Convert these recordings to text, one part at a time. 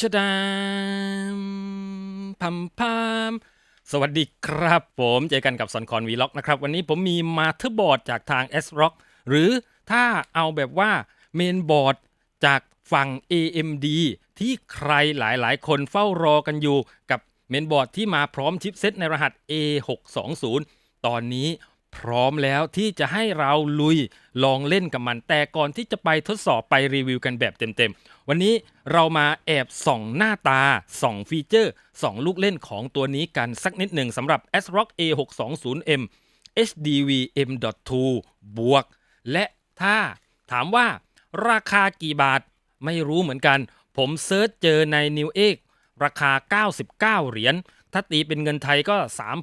ชดามพัมพามสวัสดีครับผมเจอกันกับสอนคอนวีล็อกนะครับ วันนี้ผมมีมาเธอร์บอร์ดจากทาง S Rock หรือถ้าเอาแบบว่าเมนบอร์ดจากฝั่ง AMD ที่ใครหลายๆ คนเฝ้ารอกันอยู่กับเมนบอร์ดที่มาพร้อมชิปเซตในรหัส A620 ตอนนี้ พร้อมแล้วที่จะให้เราลุยลองเล่นกับมัน แต่ก่อนที่จะไปทดสอบไปรีวิวกันแบบเต็มๆ วันนี้เรามาแอบส่องหน้าตา ส่องฟีเจอร์ ส่องลูกเล่นของตัวนี้กันสักนิดหนึ่งสำหรับ ASRock A620M HDV M.2 บวก และถ้าถามว่าราคากี่บาทไม่รู้เหมือนกัน ผมเซิร์ชเจอใน New เอกราคา 99 เหรียญ ถ้าตีเป็นเงินไทยก็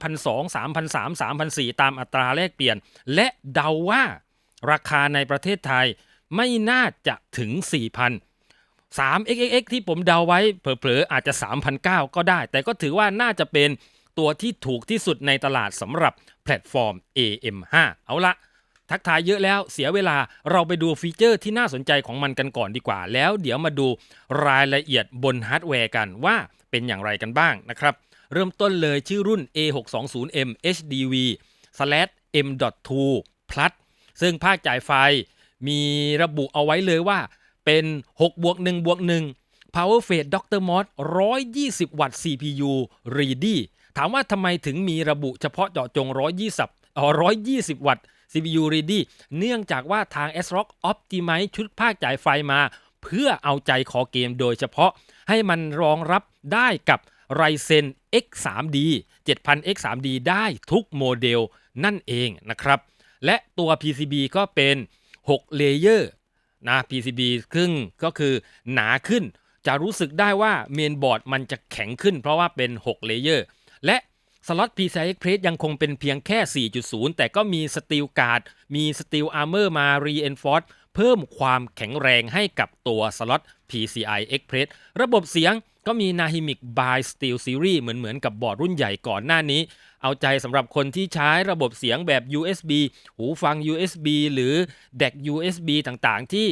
3,200 3,300 3,400 ตามอัตราแลกเปลี่ยน และเดาว่าราคาในประเทศไทยไม่น่าจะถึง 4,000 3xxx ที่ผมเดาไว้เผลอๆอาจจะ3,900ก็ได้ แต่ก็ถือว่าน่าจะเป็นตัวที่ถูกที่สุดในตลาดสำหรับแพลตฟอร์ม AM5 เอาละทักทายเยอะแล้วเสียเวลาเราไปดูฟีเจอร์ที่น่าสนใจของมันกันก่อนดีกว่า แล้วเดี๋ยวมาดูรายละเอียดบนฮาร์ดแวร์กันว่าเป็นอย่างไรกันบ้างนะครับ เริ่มต้นเลยชื่อรุ่น A620M HDV M.2 Plus ซึ่งภาคจ่ายไฟมีระบุเอาไว้เลยว่าเป็น6บวก1บวก1 Power Fade Dr. Mod 120 วัตต์ CPU Ready ถามว่าทำไมถึงมีระบุเฉพาะเจาะจง 120อ๋อ120 วัตต์ CPU Ready เนื่องจากว่าทาง ASRock Optimize ชุดภาคจ่ายไฟมา เพื่อเอาใจคอเกมโดยเฉพาะให้มันรองรับได้กับ Ryzen X3D 7000 X3D ได้ทุกโมเดลนั่นเองนะครับ และตัว PCB ก็เป็น6เลเยอร์นะ PCB ครึ่งก็คือหนาขึ้น จะรู้สึกได้ว่าเมนบอร์ดมันจะแข็งขึ้นเพราะว่าเป็น6เลเยอร์และสล็อต PCI Express ยังคงเป็นเพียงแค่ 4.0 แต่ก็มีสตีลการ์ดมีสตีลอาร์เมอร์มา reinforce เพิ่มความแข็งแรงให้กับตัวสล็อต PCI Express ระบบเสียง ก็มี Nahimic by Steel Series เหมือนเหมือนกับบอร์ดรุ่นใหญ่ก่อนหน้านี้ เอาใจสำหรับคนที่ใช้ระบบเสียงแบบ USB หูฟัง USB หรือ DAC USB ต่างๆ ที่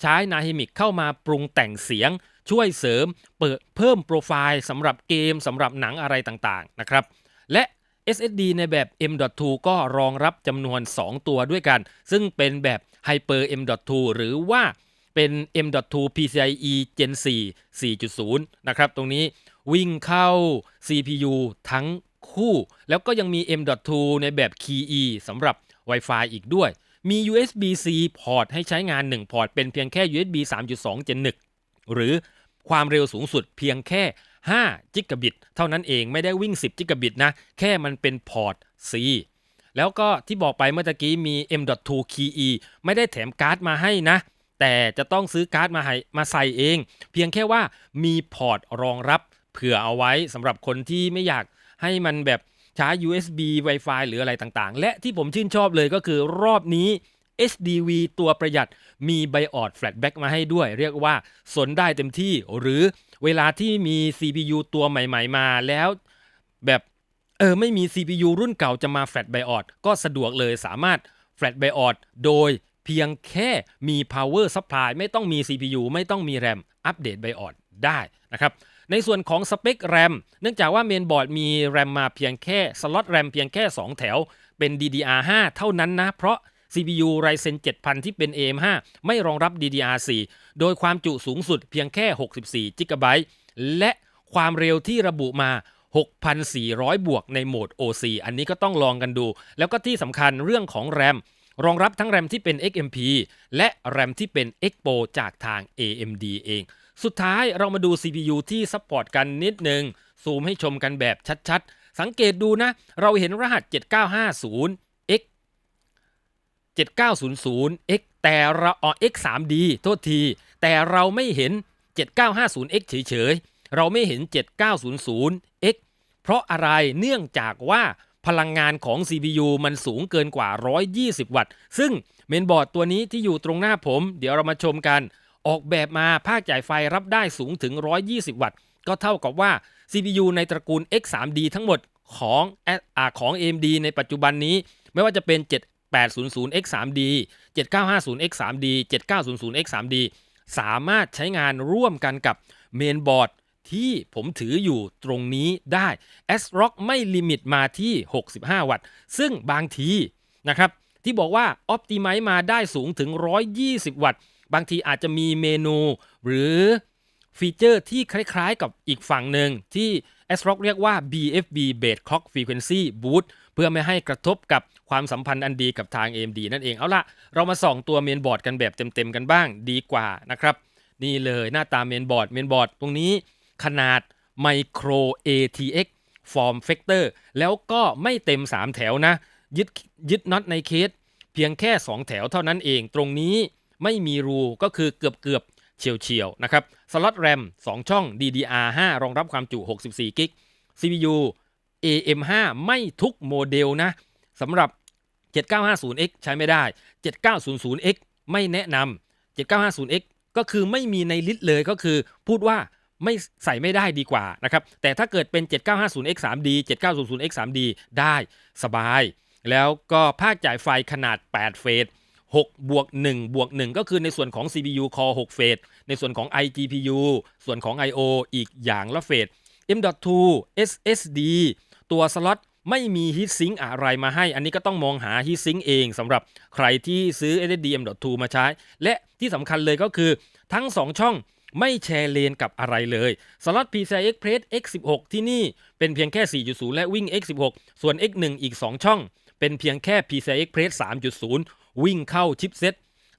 ใช้ Nahimic เข้ามาปรุงแต่งเสียง ช่วยเสริม เปิดเพิ่มโปรไฟล์สำหรับเกมสำหรับหนังอะไรต่างๆนะครับ และ SSD ในแบบ M.2 ก็รองรับจำนวน 2 ตัวด้วยกัน ซึ่งเป็นแบบ Hyper M.2 หรือว่า เป็น M.2 PCIe Gen 4 4.0 นะครับ ตรงนี้วิ่งเข้า CPU ทั้งคู่ แล้วก็ยังมี M.2 ในแบบ Key-E สำหรับ Wi-Fi อีกด้วย มี USB-C พอร์ตให้ใช้งาน 1 พอร์ต เป็นเพียงแค่ USB 3.2 Gen 1 หรือความเร็วสูงสุดเพียงแค่ 5 จิกะบิต เท่านั้นเองไม่ได้วิ่ง 10 จิกะบิตนะ แค่มันเป็นพอร์ต C แล้วก็ที่บอกไปเมื่อกี้มี M.2 Key-E ไม่ได้แถมการ์ดมาให้นะ แต่จะต้องซื้อการ์ดมาให้มาใส่เอง เพียงแค่ว่ามีพอร์ตรองรับเผื่อเอาไว้สำหรับคนที่ไม่อยากให้มันแบบใช้ USB Wi-Fi หรืออะไรต่างๆ และที่ผมชื่นชอบเลยก็คือรอบนี้ HDV ตัวประหยัดมีไบออดแฟลชแบ็กมาให้ด้วย เรียกว่าสนได้เต็มที่หรือเวลาที่มี CPU ตัวใหม่ ๆ มาแล้วแบบเออไม่มี CPU รุ่นเก่าจะมาแฟลชไบออดก็สะดวกเลยสามารถแฟลชไบออดโดย เพียงแค่มี power supply ไม่ต้องมี CPU ไม่ต้องมี RAM อัปเดตไบออดได้นะครับในส่วนของสเปค RAM เนื่องจากว่าเมนบอร์ดมี RAM มาเพียงแค่สล็อต RAM เพียงแค่ 2 แถวเป็น DDR5 เท่านั้นนะ เพราะ CPU Ryzen 7000 ที่เป็น AM5 ไม่รองรับ DDR4 โดยความจุสูงสุดเพียงแค่ 64 GB และความเร็วที่ระบุมา 6,400 บวกในโหมด OC อันนี้ก็ต้องลองกันดู แล้วก็ที่สำคัญเรื่องของ RAM รองรับทั้ง RAM ที่เป็น XMP และ RAM ที่เป็น Expo จากทาง AMD เอง สุดท้ายเรามาดู CPU ที่ซัพพอร์ตกันนิดนึง ซูมให้ชมกันแบบชัดๆ สังเกตดูนะ เราเห็นรหัส 7950 X 7900 X แต่เราอ๋อ X 3D โทษที แต่เราไม่เห็น 7950 X เฉยๆ เราไม่เห็น 7900 X เพราะอะไรเนื่องจากว่า พลังงานของ CPU มันสูงเกินกว่า 120 วัตต์ ซึ่งเมนบอร์ดตัวนี้ที่อยู่ตรงหน้าผม เดี๋ยวเรามาชมกัน ออกแบบมาภาคจ่ายไฟรับได้สูงถึง 120 วัตต์ ก็เท่ากับว่า CPU ในตระกูล X3D ทั้งหมดของอของ AMD ในปัจจุบันนี้ ไม่ว่าจะเป็น 7800X3D 7950X3D 7900X3D สามารถใช้งานร่วมกันกับเมนบอร์ด ที่ผมถืออยู่ตรงนี้ได้ ASRock ไม่ลิมิตมาที่ 65 วัตต์ ซึ่งบางทีนะครับที่บอกว่า Optimize มาได้สูงถึง 120 วัตต์ บางทีอาจจะมีเมนู หรือฟีเจอร์ที่คล้ายๆกับอีกฝั่งหนึ่งที่ ASRock เรียกว่า BFB Base Clock Frequency Boost เพื่อไม่ให้กระทบกับความสัมพันธ์อันดีกับทาง AMD นั่นเอง เอาละเรามาส่องตัวเมนบอร์ดกันแบบเต็มๆกันบ้างดีกว่านะครับ นี่เลยหน้าตาเมนบอร์ด เมนบอร์ดตรงนี้ ขนาด Micro ATX Form Factor แล้วก็ไม่เต็ม 3 แถวนะ ยึดยึดน็อตในเคส เพียงแค่ 2 แถวเท่านั้นเองตรงนี้ไม่มีรูก็คือเกือบเกือบๆเฉียวเฉียวๆนะครับ สล็อต RAM 2ช่อง DDR5 รองรับความจุ 64 กิก CPU AM5 ไม่ทุกโมเดลนะสำหรับ 7950X ใช้ไม่ได้ 7900X ไม่แนะนำ 7950X ก็คือไม่มีในลิสต์เลยก็คือพูดว่า ไม่ใส่ไม่ได้ดีกว่านะครับ แต่ถ้าเกิดเป็น 7950X 3D 7900X 3D ได้สบาย แล้วก็ภาคจ่ายไฟขนาด 8 เฟส6บวก1บวก1ก็คือในส่วนของ CPU Core 6 เฟส ในส่วนของ iGPU ส่วนของ I/O อีกอย่างละเฟส M.2 SSD ตัวสล็อตไม่มีฮีทซิงค์อะไรมาให้ อันนี้ก็ต้องมองหาฮีทซิงค์เองสำหรับใครที่ซื้อ SSD M.2 มาใช้ และที่สำคัญเลยก็คือทั้ง 2 ช่อง ไม่แชร์เลนกับอะไรเลยสล็อต PCI Express X16 ที่นี่เป็นเพียงแค่ 4.0 และวิ่ง X16 ส่วน X1 อีก 2 ช่อง เป็นเพียงแค่ PCI Express 3.0 วิ่งเข้าชิปเซ็ต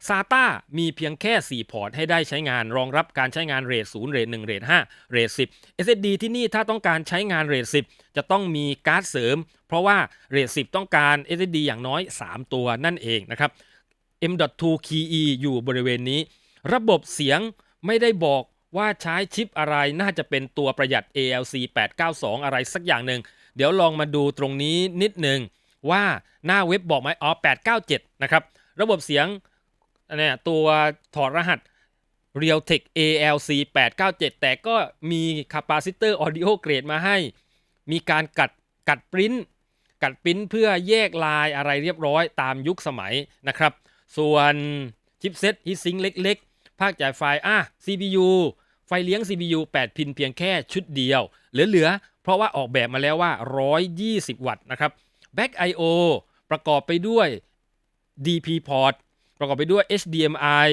SATA มีเพียงแค่ 4 พอร์ตให้ได้ใช้งานรองรับการใช้งานเรท0เรท1เรท5เรท10 SSD ที่นี่ถ้าต้องการใช้งานเรท10 จะต้องมีการ์ดเสริม เพราะว่าเรท10 ต้องการ SSD อย่างน้อย 3 ตัวนั่นเองนะครับ M.2 Key อยู่บริเวณนี้ ระบบเสียง ไม่ได้บอกว่าใช้ชิปอะไรน่าจะเป็นตัวประหยัด ALC 892 อะไรสักอย่างหนึ่ง เดี๋ยวลองมาดูตรงนี้นิดหนึ่งว่าหน้าเว็บบอกไหมอ๋อ897 นะครับ ระบบเสียงเนี่ยตัวถอดรหัส Realtek ALC 897 แต่ก็มีคาปาซิเตอร์ Audio Grade มาให้ มีการกัดกัดปริ้น กัดปริ้นเพื่อแยกลายอะไรเรียบร้อยตามยุคสมัยนะครับ ส่วนชิปเซ็ตฮิตซิงเล็ก ภาคจ่ายไฟอะ CPU ไฟเลี้ยง CPU 8 พินเพียงแค่ชุดเดียว เหลือๆ เพราะว่าออกแบบมาแล้วว่า 120 วัตต์นะครับ Back I/O ประกอบไปด้วย DP port ประกอบไปด้วย HDMI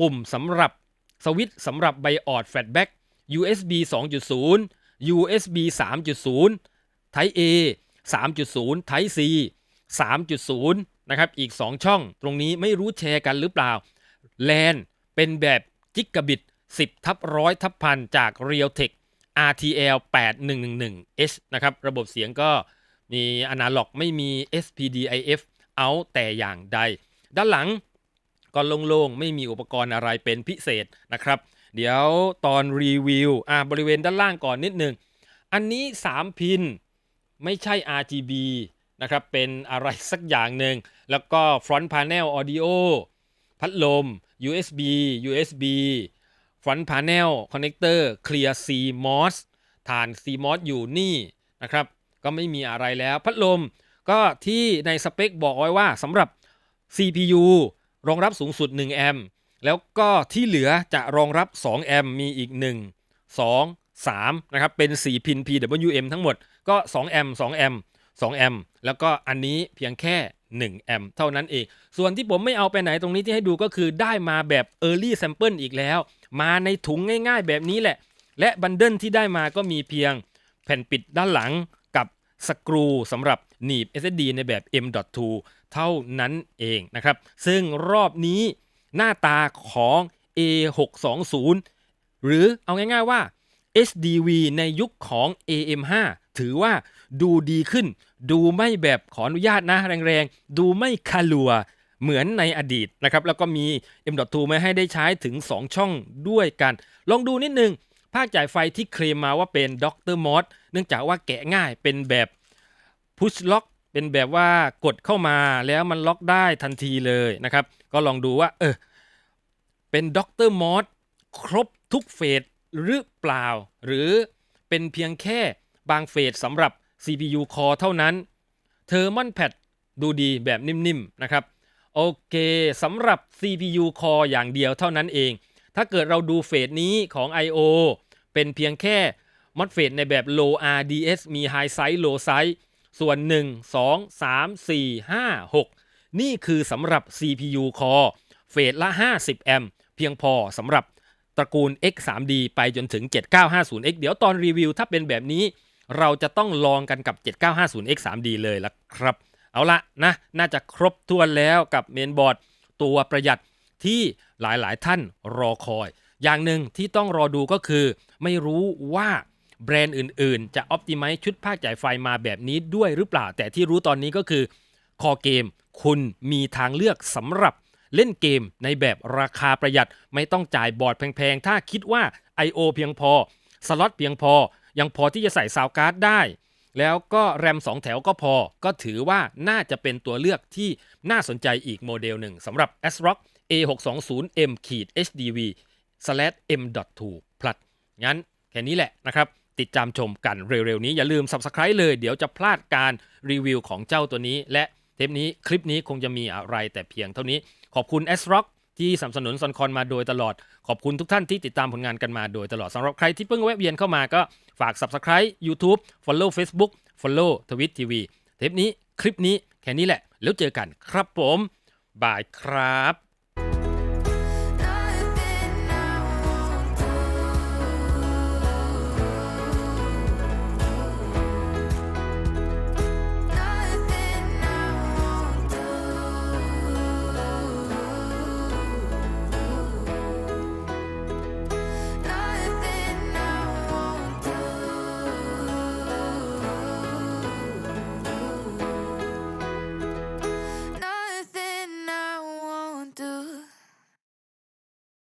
ปุ่มสำหรับสวิตช์สำหรับไบออดแฟลชแบ็ก USB 2.0 USB 3.0 Type A 3.0 Type C 3.0 นะครับ อีก 2 ช่อง ตรงนี้ไม่รู้แชร์กันหรือเปล่า LAN เป็นแบบจิกะบิต 10 ทับร้อยทับพันจาก Realtek RTL 8111H นะครับ ระบบเสียงก็มีอนาล็อกไม่มี SPDIF out แต่อย่างใด ด้านหลังก็โล่งๆ ไม่มีอุปกรณ์อะไรเป็นพิเศษนะครับ เดี๋ยวตอนรีวิวอ่าบริเวณด้านล่างก่อนนิดหนึ่งอันนี้ 3 พินไม่ใช่ RGB นะครับ เป็นอะไรสักอย่างหนึ่ง แล้วก็ Front Panel Audio พัดลม USB USB Front Panel Connector Clear CMOS ฐาน CMOS อยู่นี่นะครับ ก็ไม่มีอะไรแล้ว พัดลมก็ที่ในสเปคบอกไว้ว่าสำหรับ CPU รองรับสูงสุด 1 แอมป์แล้วก็ที่เหลือจะรองรับ 2 แอมป์มีอีก 1 2 3นะครับเป็น 4 พิน PWM ทั้งหมดก็ 2 แอมป์2แอมป์2แอมป์แล้วก็อันนี้เพียงแค่ 1 แอมป์เท่านั้นเอง ส่วนที่ผมไม่เอาไปไหนตรงนี้ที่ให้ดูก็คือได้มาแบบ Early Sample อีกแล้ว มาในถุงง่ายๆแบบนี้แหละ และบันเดิลที่ได้มาก็มีเพียงแผ่นปิดด้านหลังกับสกรูสำหรับหนีบ SSD ในแบบ M.2 เท่านั้นเองนะครับ ซึ่งรอบนี้หน้าตาของ A620 หรือเอาง่ายๆว่า HDV ในยุคของ AM5 ถือว่า ดูดีขึ้น ดูไม่แบบขออนุญาตนะแรงๆ ดูไม่คาลัวเหมือนในอดีตนะครับ แล้วก็มี M.2 ไม่ให้ได้ใช้ถึง 2 ช่องด้วยกัน ลองดูนิดนึง ภาคจ่ายไฟที่เคลมมาว่าเป็นด็อกเตอร์มอสเนื่องจากว่าแกะง่ายเป็นแบบพุชล็อกเป็นแบบว่ากดเข้ามาแล้วมันล็อกได้ทันทีเลยนะครับ ก็ลองดูว่า เออ เป็นด็อกเตอร์มอสครบทุกเฟสหรือเปล่า หรือเป็นเพียงแค่บางเฟสสำหรับ CPU Core เท่านั้นเทอร์มอนแพดดูดีแบบนิ่มๆนะครับ โอเคสำหรับ CPU Core อย่างเดียวเท่านั้นเอง ถ้าเกิดเราดูเฟสนี้ของ I.O. เป็นเพียงแค่มอดเฟสในแบบ low RDS มี high size low size ส่วน 1 2 3 4 5 6 นี่คือสำหรับ CPU Core เฟสละ 50 แอมป์เพียงพอสำหรับตระกูล X3D ไปจนถึง 7950X เดี๋ยวตอนรีวิวถ้าเป็นแบบนี้ เราจะต้องลองกันกับ 7950X3D เลยละครับ เอาละนะ น่าจะครบถ้วนแล้วกับเมนบอร์ดตัวประหยัดที่หลายๆ ท่านรอคอย อย่างหนึ่งที่ต้องรอดูก็คือ ไม่รู้ว่าแบรนด์อื่น ๆ จะอ p ติ i z e ชุดภาคจ่ายไฟมาแบบนี้ด้วยหรือเปล่า แต่ที่รู้ตอนนี้ก็คือคอเกม คุณมีทางเลือกสำหรับเล่นเกมในแบบราคาประหยัดไม่ต้องจ่ายบอร์ดแพง ๆ ถ้าคิดว่า I.O. เพียงพอ สล็อตเพียงพอ ยังพอที่จะใส่ซาวการ์ดได้ แล้วก็แรม 2 แถวก็พอ ก็ถือว่าน่าจะเป็นตัวเลือกที่น่าสนใจอีกโมเดลหนึ่งสำหรับ ASRock A620M HDV M.2 Plus งั้นแค่นี้แหละนะครับ ติดตามชมกันเร็วๆนี้ อย่าลืม Subscribe เลย เดี๋ยวจะพลาดการรีวิวของเจ้าตัวนี้ และเทปนี้คลิปนี้คงจะมีอะไรแต่เพียงเท่านี้ ขอบคุณ ASRock ที่สนับสนุนซอนคอนมาโดยตลอด ขอบคุณทุกท่านที่ติดตามผลงานกันมาโดยตลอดสำหรับใครที่เพิ่งแวะเวียนเข้ามาก็ฝาก Subscribe YouTube Follow Facebook Follow Twitch TV เทปนี้คลิปนี้แค่นี้แหละ แล้วเจอกันครับผมบายครับ